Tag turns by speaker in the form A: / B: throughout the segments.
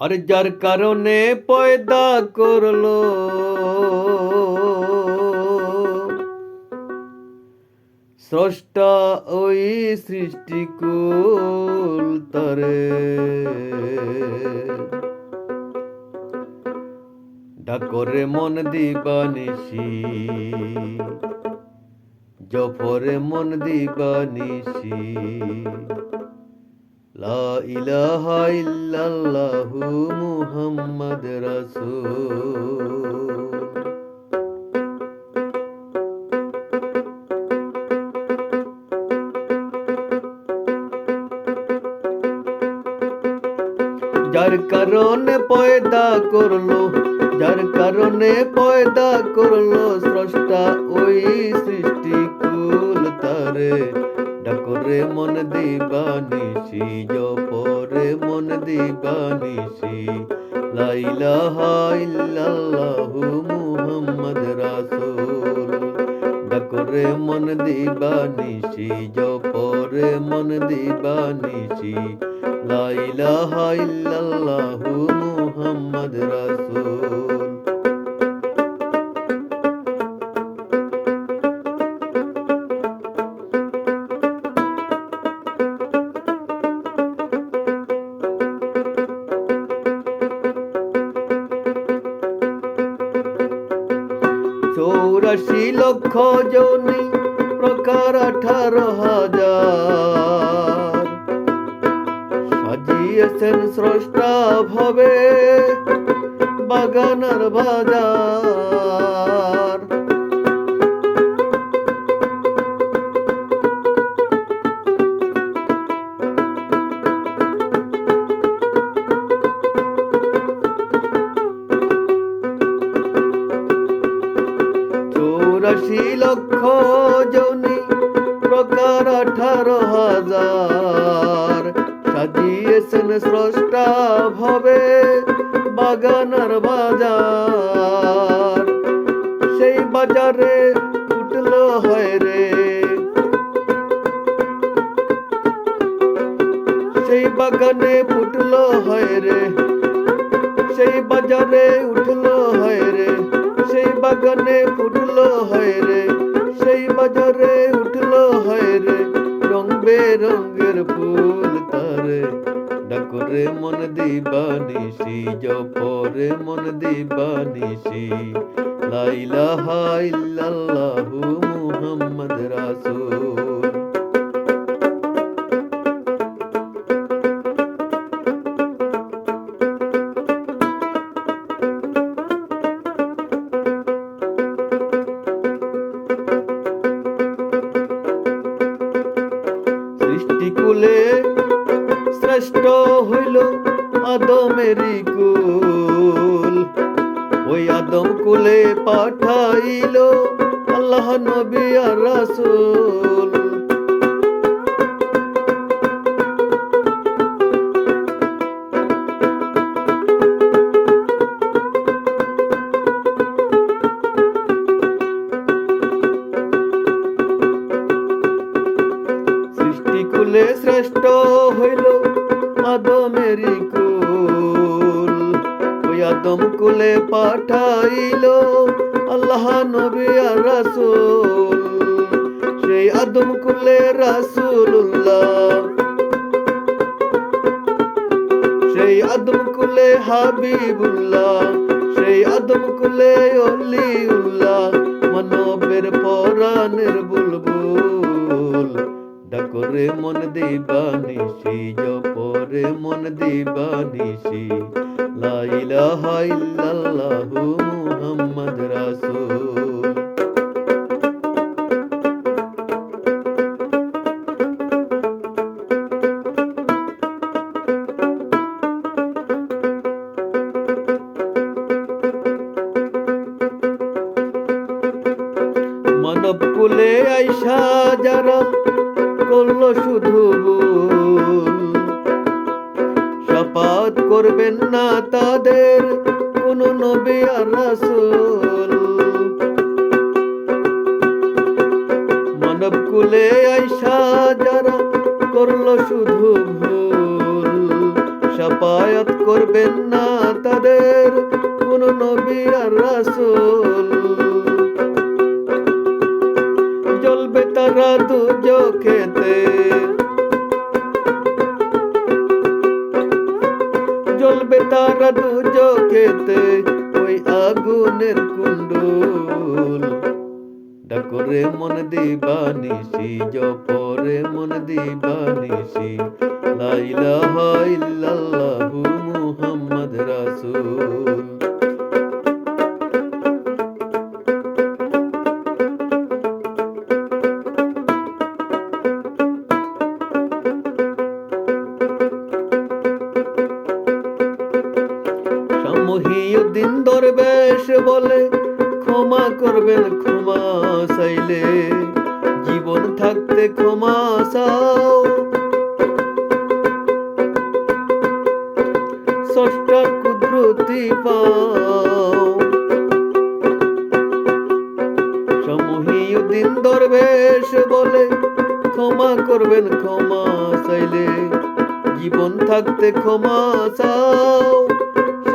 A: আর যার কারণে পয়দা করল। স্রষ্টা ওই সৃষ্টিকুল তরে। ডাকরে মন দিবানিসি জফরে মন দিবানিসি লা মুহাম্মদ যার কারণে পয়দা করল, যার কারণে পয়দা করল স্রষ্টা ওই সৃষ্টি কুল তারে। ডাকরে মন দিবানিসি জপরে মন দিবানিসি লাইলাহা ইল্লাল্লাহু মুহাম্মদ রাসূল। ডাকরে মন দিবানিসি জপরে মন দিবানিসি লা ইলাহা ইল্লাল্লাহু মুহাম্মদ রাসূল। চৌরাশি লক্ষ জনি প্রকার আঠারো হাজার। সাজিয়েছেন স্রষ্টা ভবে বাগানার বাজার। চৌরাশি লক্ষ জনি প্রকার আঠারো হাজার। সাজিয়েছেন স্রষ্টা ভবে বাগানার বাজার। সেই বাজারে উঠল হয় রে। সেই বাগানে ফুটলো হয় রে। সেই বাজারে উঠল হয় রে। সেই বাগানে ডাকরে মন দিবানিসি জপরে মন দিবানিসি লাইলাহা ইল্লাল্লাহু মুহাম্মদ রাসূল। সৃষ্টিকুলে শ্রেষ্ঠ হইল আদমেরই কুল। ওই আদম কুলে পাঠাইল আল্লাহ নবী আর রাসূল। শ্রেষ্ঠ হইল আদমেরই কুল ওই আদম কুলে পাঠাইল আল্লাহ, নবী আর রাসূল। সেই আদম কুলে রাসূলুল্লাহ। সেই আদম কুলে হাবিবুল্লাহ। সেই আদম কুলে অলিউল্লাহ। মানবের পরাণের বুলবুল। ডাকরে মন দিবানিসি জপরে মন দিবানিসি লা ইলাহা ইল্লাল্লাহু মুহাম্মদ রাসূল। মানব কুলে আইসা যারা করল শুধু শপথ করবেন না তাদের কোন নবী আর রাসূল। মানব কুলে আইসা যারা করল শুধু ভুল করবেন না তাদের কোন নবী আর রাসূল। জ্বলবে তারা দু চোখেতে ওই আগুনের কুণ্ডুল। ডাকরে মন দিবানিসি জপরে মন দিবানিসি লাইলাহা ইল্লাল্লাহু মহিউদ্দিন দরবেশ বলে, ক্ষমা করবেন, ক্ষমা চাইলে। জীবন থাকতে ক্ষমা চাও। ষষ্ঠা কুদরতি পাও। সমহিউদ্দিন দরবেশ বলে, ক্ষমা করবেন, ক্ষমা চাইলে। জীবন থাকতে ক্ষমা চাও।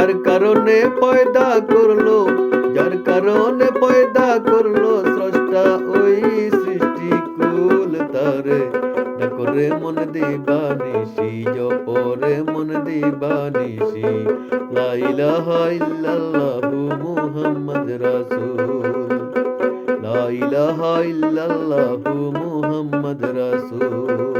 A: যার কারণে পয়দা করল, যার কারণে পয়দা করল, স্রষ্টা ওই সৃষ্টি কুল তারে ডাকরে মন দিবানিসি জপরে মন দিবানিসি লা ইলাহা ইল্লাল্লাহু মুহাম্মদ রাসূল। লা ইলাহা ইল্লাল্লাহু মুহাম্মদ রাসূল।